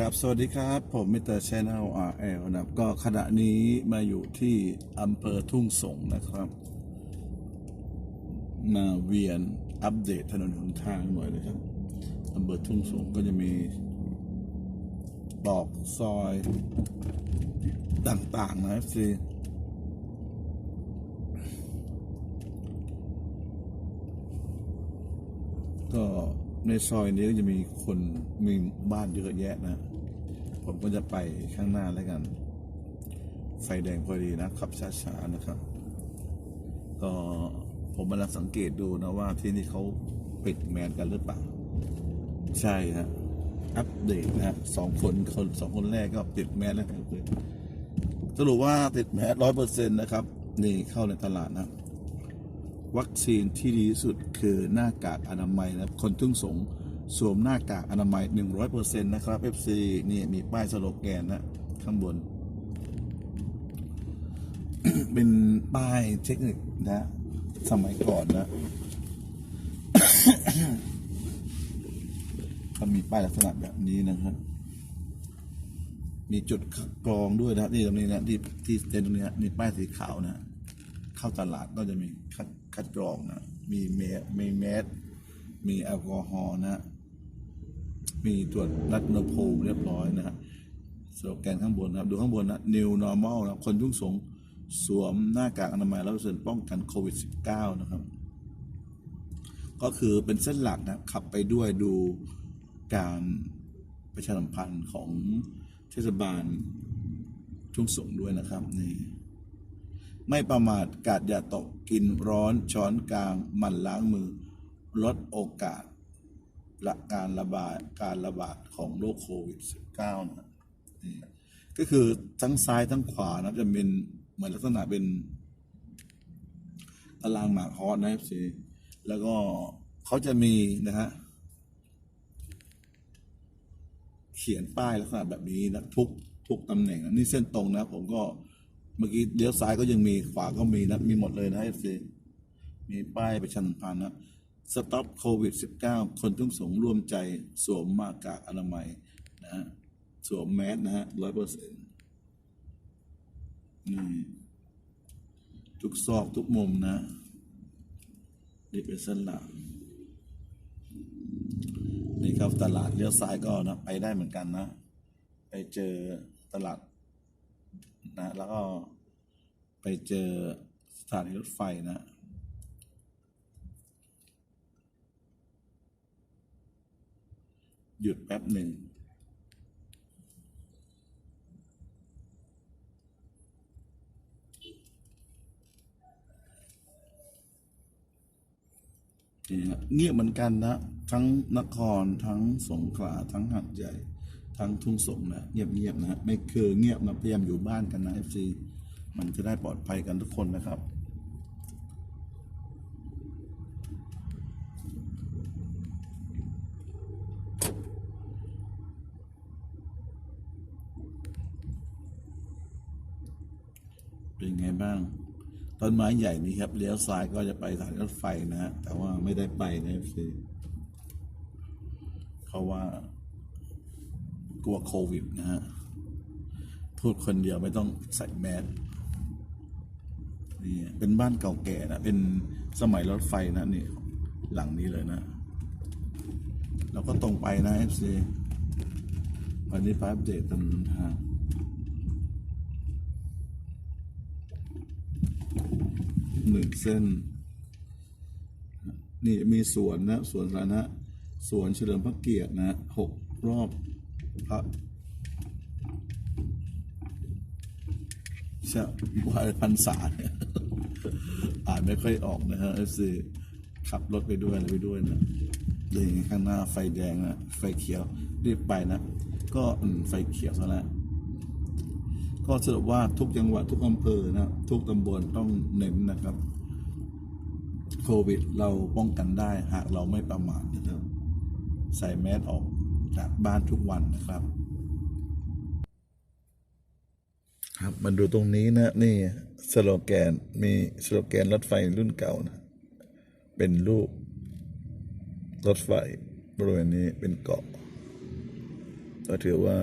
ครับ สวัสดีครับ ผมมิเตอร์ชแนลอาร์เอลนะครับ ก็ขณะนี้มาอยู่ที่อำเภอทุ่งสงนะครับ มาเวียนอัปเดตถนนหนทางหน่อยนะครับอำเภอทุ่งสงก็จะมีตอกซอยต่างๆนะครับสิก็ ในซอยนี้ก็จะมีคนมีบ้านเยอะแยะนะ ผมก็จะไปข้างหน้าแล้วกัน ไฟแดงพอดีนะขับช้าๆนะครับ ก็ผมกำลังสังเกตดูนะว่าที่นี่เขาปิดแมสกันหรือเปล่า ใช่ฮะอัปเดตนะสองคนคนสองคนแรกก็ติดแมสแล้วครับสรุปว่าติดแมสร้อยเปอร์เซ็นต์นะครับ นี่เข้าในตลาดนะ วัคซีนที่ดีที่สุดคือหน้ากากอนามัยนะครับคนทุ่งสงสวมหน้ากากอนามัย 100%นะครับ FC นี่มีป้ายสโลแกนนะข้างบน เป็นป้ายเทคนิคนะสมัยก่อนนะเขามีป้ายลักษณะแบบนี้นะครับมีจุดกรองด้วยนะครับนี่ตรงนี้นะที่ที่เต็นท์ตรงนี้นะมีป้ายสีขาวนะ เข้าตลาดก็จะมีคัด คัดกรองนะมีเมสมีแมสมีแอลกอฮอล์นะ มีตรวจรัดอุณหภูมิเรียบร้อยนะฮะสโลแกนข้างบนนะครับ ดูข้างบนนะ New Normal นะคนทุ่งสงสวมหน้ากากอนามัยแล้วเสริมป้องกันโควิด -19 นะครับ ก็คือเป็นเส้นหลักนะ ขับไปด้วยดูการประชาสัมพันธ์ของเทศบาลทุ่งสงด้วยนะครับนี่ ไม่ประมาทกาดอย่าตกกินร้อนช้อนกลางมันล้างมือ ลดโอกาสละการระบาดการระบาดของโรคโควิด -19 นะนี่ก็คือทั้งซ้ายทั้งขวานะจะเป็นเหมือนลักษณะเป็นตารางหมากฮอสนะครับสิแล้วก็เขาจะมีนะฮะเขียนป้ายลักษณะแบบนี้นะทุกทุกตำแหน่งนะนี่เส้นตรงนะผมก็ เมื่อกี้เลี้ยวซ้ายก็ยังมีขวาก็มีนะมีหมดเลยนะเอฟซีมีป้ายประชาสัมพันธ์นะสต็อปโควิด -19 คนทุ่งสงร่วมใจสวมหน้ากากอนามัยนะฮะสวมแมสนะฮะร้อยเปอร์เซ็นต์นี่ทุกซอกทุกมุมนะนี่เป็นเส้นหลักนี่ครับตลาดเลี้ยวซ้ายก็นะ ไปได้เหมือนกันนะ ไปเจอตลาด นะ แล้วก็ไปเจอสถานีรถไฟนะหยุดแป๊บหนึ่ง เงียบเหมือนกันนะ ทั้งนครทั้งสงขลาทั้งหัดใหญ่ ทั้งทุ่งสงนะเงียบๆนะไม่คือเงียบนะพยายามอยู่บ้านกันนะเอฟซีมันจะได้ปลอดภัยกันทุกคนนะครับเป็นไงบ้าง ต้นไม้ใหญ่นี้ครับเลี้ยวซ้ายก็จะไปสานีรถไฟนะฮะแต่ว่าไม่ได้ไปนะคือเพราะว่า กลัวโควิดนะฮะพูดคนเดียวไม่ต้องใส่แมสนี่เป็นบ้านเก่าแก่นะเป็นสมัยรถไฟนะนี่หลังนี้เลยนะ เราก็ตรงไปนะเอฟซีวันนี้พาอัปเดตตำทางหนึ่งเส้น นี่มีสวนนะสวนสาธารณะสวนเฉลิมพระเกียรตินะหกรอบ พระชะวายพันษาเนี่ยอ่านไม่ค่อยออกนะฮะเอฟซีขับรถไปด้วยอะไรไปด้วยนะเลยข้างหน้าไฟแดงนะไฟเขียวรีบไปนะ ก็อืมไฟเขียวซะแล้วก็สรุปว่าทุกจังหวัดทุกอำเภอนะทุกตำบลต้องเน้นนะครับ โควิดเราป้องกันได้หากเราไม่ประมาทนะครับ ใส่แมสออก จากบ้านทุกวันนะครับ ครับมาดูตรงนี้นะ นี่สโลแกนมีสโลแกนรถไฟรุ่นเก่านะเป็นรูปรถไฟบริเวณนี้เป็นเกาะ ก็ถือว่า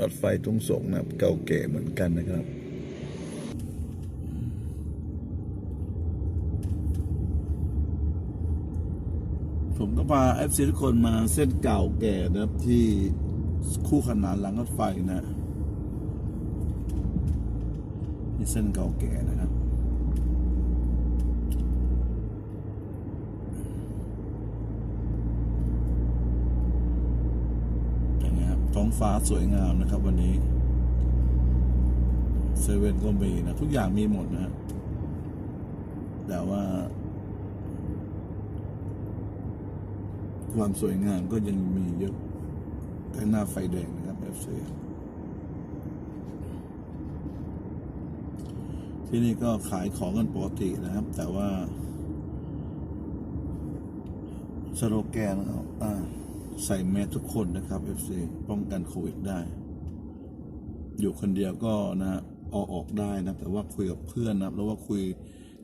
รถไฟทุ่งสงนะเก่าแก่เหมือนกันนะครับ ผมก็พาเอฟซีทุกคนมาเส้นเก่าแก่นะครับที่คู่ขนานหลังรถไฟนะนี่เส้นเก่าแก่นะครับอย่างเงี้ยครับท้องฟ้าสวยงามนะครับ วันนี้เซเว่นก็มีนะ ทุกอย่างมีหมดนะ แต่ว่า ความสวยงามก็ยังมีเยอะแต่หน้าไฟแดงนะครับเอฟซีที่นี่ก็ขายของกันปกตินะครับ แต่ว่า สโลแกนเอาอ่าใส่แมสทุกคนนะครับ FC ป้องกันโควิดได้ อยู่คนเดียวก็นะเอาออกได้นะแต่ว่าคุยกับเพื่อนนะครับแล้วว่าคุย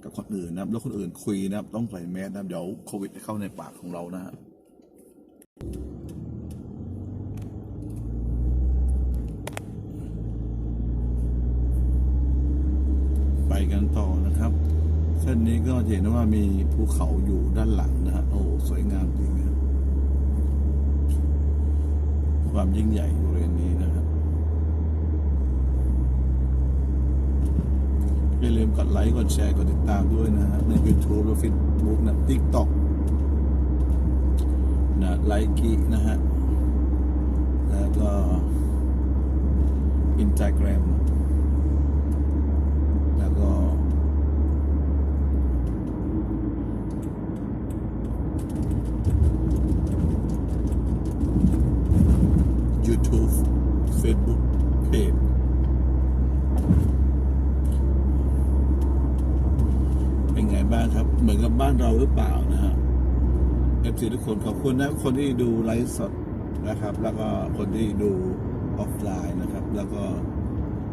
กับคนอื่นนะครับแล้วคนอื่นคุยนะต้องใส่แมสนะเดี๋ยวโควิดจะเข้าในปากของเรานะฮะ ไปกันต่อนะครับ เส้นนี้ก็เห็นว่ามีภูเขาอยู่ด้านหลังนะฮะโอ้สวยงามจริงนะครับความยิ่งใหญ่บริเวณนี้นะครับอย่าลืมกดไลค์ กดแชร์ กดติดตามด้วยนะฮะใน YouTube และ Facebook นะ TikTok นะไลค์นะฮะ แล้วก็ Instagram แล้วก็ YouTube Facebook Page เป็นไงบ้างครับ เหมือนกับบ้านเราหรือเปล่านะฮะเอ ฟซีทุกคนขอบคุณนะคนที่ดูไลฟ์สดนะครับ แล้วก็คนที่ดูออฟไลน์นะครับ แล้วก็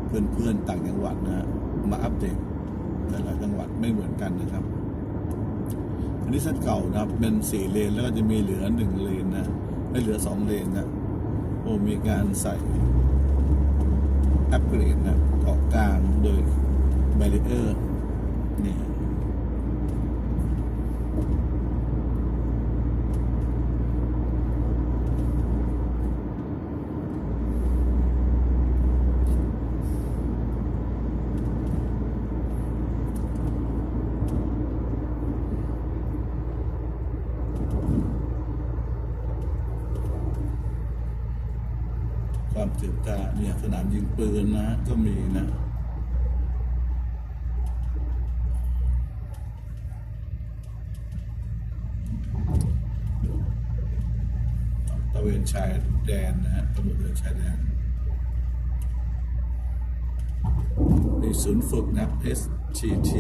เพื่อนๆต่างจังหวัดนะฮะมาอัปเดตแต่ละจังหวัดไม่เหมือนกันนะครับ อันนี้เส้นเก่านะครับเป็นสี่เลนแล้วก็จะมีเหลือหนึ่งเลนนะไม่เหลือสองเลนนะโอ้มีการใส่อัปเกรดนะเกาะกลางโดยแบรีเออร์นี่ ความตื่นตาเนี่ยสนามยิงปืนนะ ก็มีนะตะเวนชายแดนนะฮะตำรวจเวนชายแดนนี่ศูนย์ฝึกนะ SGT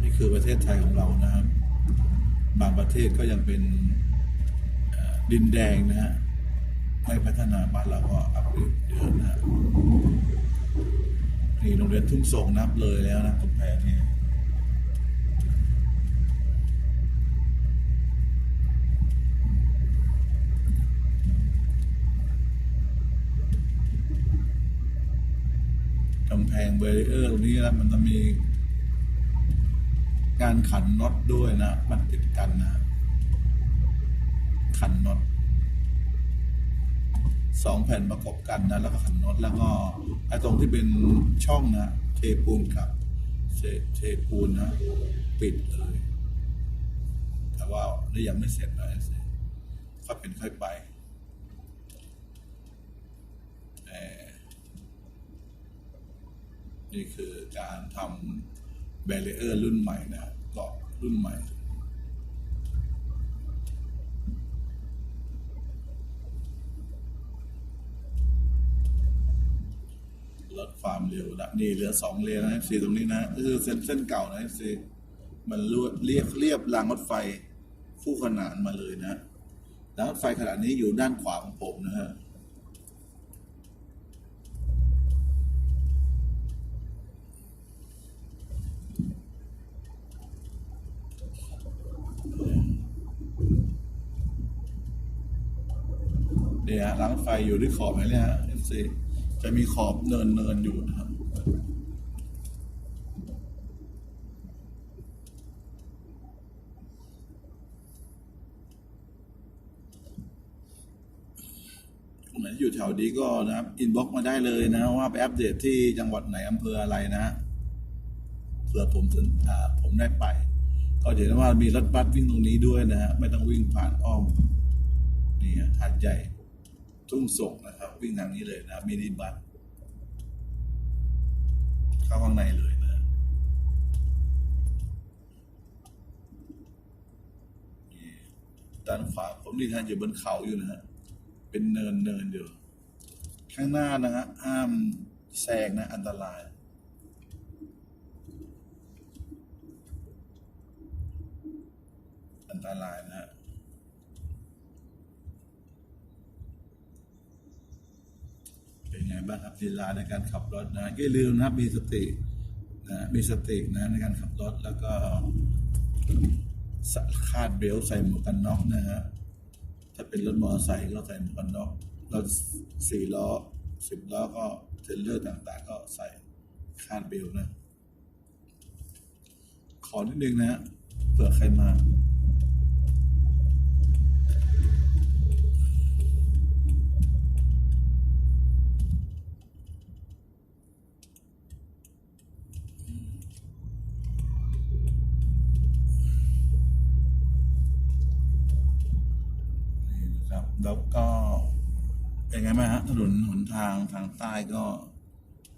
นี่คือประเทศไทยของเรานะครับบางประเทศก็ยังเป็น ดินแดงนะฮะไม่พัฒนาบ้านเราก็อัปเดตเยอะนะนี่โรงเรียนทุ่งส่งนับเลยแล้วนะกำแพงนี่กำแพงเบรเออร์ตรงนี้นะมันจะมีการขันน็อตด้วยนะ มันติดกันนะ ขันน็อตสองแผ่นประกบกันนะแล้วก็ขันน็อตแล้วก็ไอ้ตรงที่เป็นช่องนะเทปูนกับเทเทปูนนะปิดเลย แต่ว่านี่ยังไม่เสร็จนะค่อยเป็นค่อยไปเอ่นี่คือการทำแบรเออร์รุ่นใหม่นะเกาะรุ่นใหม่ ลดความเร็วนะนี่เหลือสองเลนนะซีตรงนี้นะก็คือเส้นเส้นเก่านะซีมันรวดเรียบเรียบรางรถไฟคู่ขนานมาเลยนะรางรถไฟขนาดนี้อยู่ด้านขวาของผมนะฮะเนี่ยรางรถไฟอยู่ที่ขอบไหนเนี่ยเอฟซี จะมีขอบเนินเนินอยู่นะครับคนไหนอยู่แถวนี้ก็นะครับ อินบ็อกมาได้เลยนะ ว่าไปอัปเดตที่จังหวัดไหนอำเภออะไรนะเผื่อผมถึงอ่าผมได้ไป ก็เห็นว่ามีรถบัสวิ่งตรงนี้ด้วยนะฮะไม่ต้องวิ่งผ่านอ้อมนี่ฮะหาดใหญ่ ทุ่งส่งนะครับ วิ่งทางนี้เลยนะมินิบัสเข้าข้างในเลยนะนี่ด้านขวาผมนี่ท่านอยู่บนเขาอยู่นะฮะเป็นเนินเนินอยู่ข้างหน้านะฮะห้ามแซงนะ อันตรายอันตรายนะฮะ บ้างครับลีลาในการขับรถนะอย่าลืมนะครับมีสตินะมีสตินะในการขับรถแล้วก็คาดเบลต์ใส่หมวกกันน็อกนะฮะถ้าเป็นรถมอเตอร์ไซค์ก็ใส่หมวกกันน็อกรถสี่ล้อสิบล้อก็เทรลเลอร์ต่างๆ ก็ใส่คาดเบลต์นะ ขอนิดนึงนะฮะเผื่อใครมา นี่นะครับ แล้วก็เป็นไงบ้างฮะถนนหนทางทางใต้ก็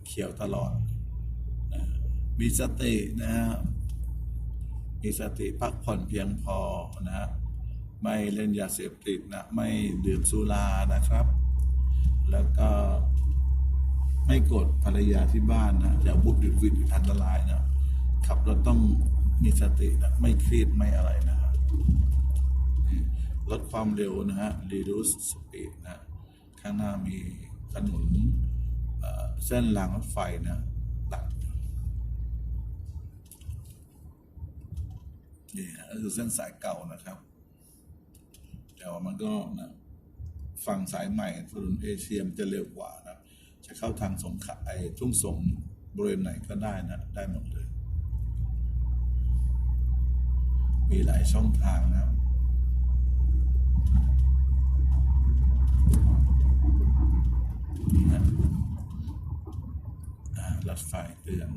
เขียวตลอดนะมีสตินะฮะมีสติพักผ่อนเพียงพอนะฮะไม่เล่นยาเสพติดนะ ไม่ดื่มสุรานะครับ แล้วก็ไม่กดภรรยาที่บ้านนะอย่าบุบหยุดวิดอันตรายนะขับรถต้องมีสตินะไม่เครียดไม่อะไรนะครับ ลดความเร็วนะฮะ reduce speed นะข้างหน้ามีถนนเอ่อเส้นรางรถไฟนะตัดนี่ฮะก็คือเส้นสายเก่านะครับ แต่ว่ามันก็นะฝั่งสายใหม่ถนนเอเชียมจะเร็วกว่านะจะเข้าทางสงขลาไอ้ทุ่งสงบริเวณไหนก็ได้นะ ได้หมดเลย มีหลายช่องทางนะครับ นะอ่า รถไฟเตือน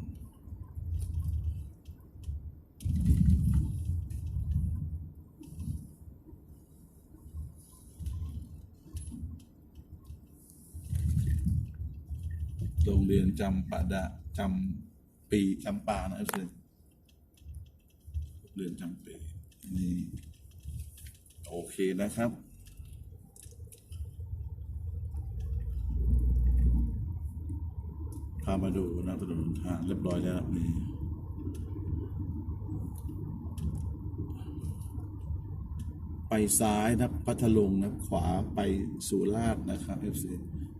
โรงเรียนจำปาดะจำปีจำปานะเพื่อนเรียนจำปีนี่โอเคนะครับ พามาดูนะถนนทางเรียบร้อยแล้วนี่ไปซ้ายนะพัทลุงนะขวาไปสุราษฎร์นะครับ FC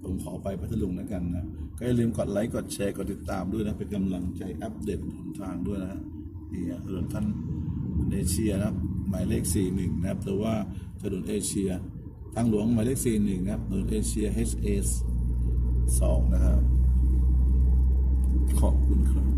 ผมขอไปพัทลุงแล้วกันนะ ก็อย่าลืมกดไลค์กดแชร์กดติดตามด้วยนะ เป็นกำลังใจอัปเดตหนทางด้วยนะนี่ถนนท่านเอเชียนะหมายเลข 41 นะครับหรือว่าถนนเอเชียทางหลวงหมายเลข 41 นะครับถนนเอเชีย HS 2 นะครับ ขอบคุณครับ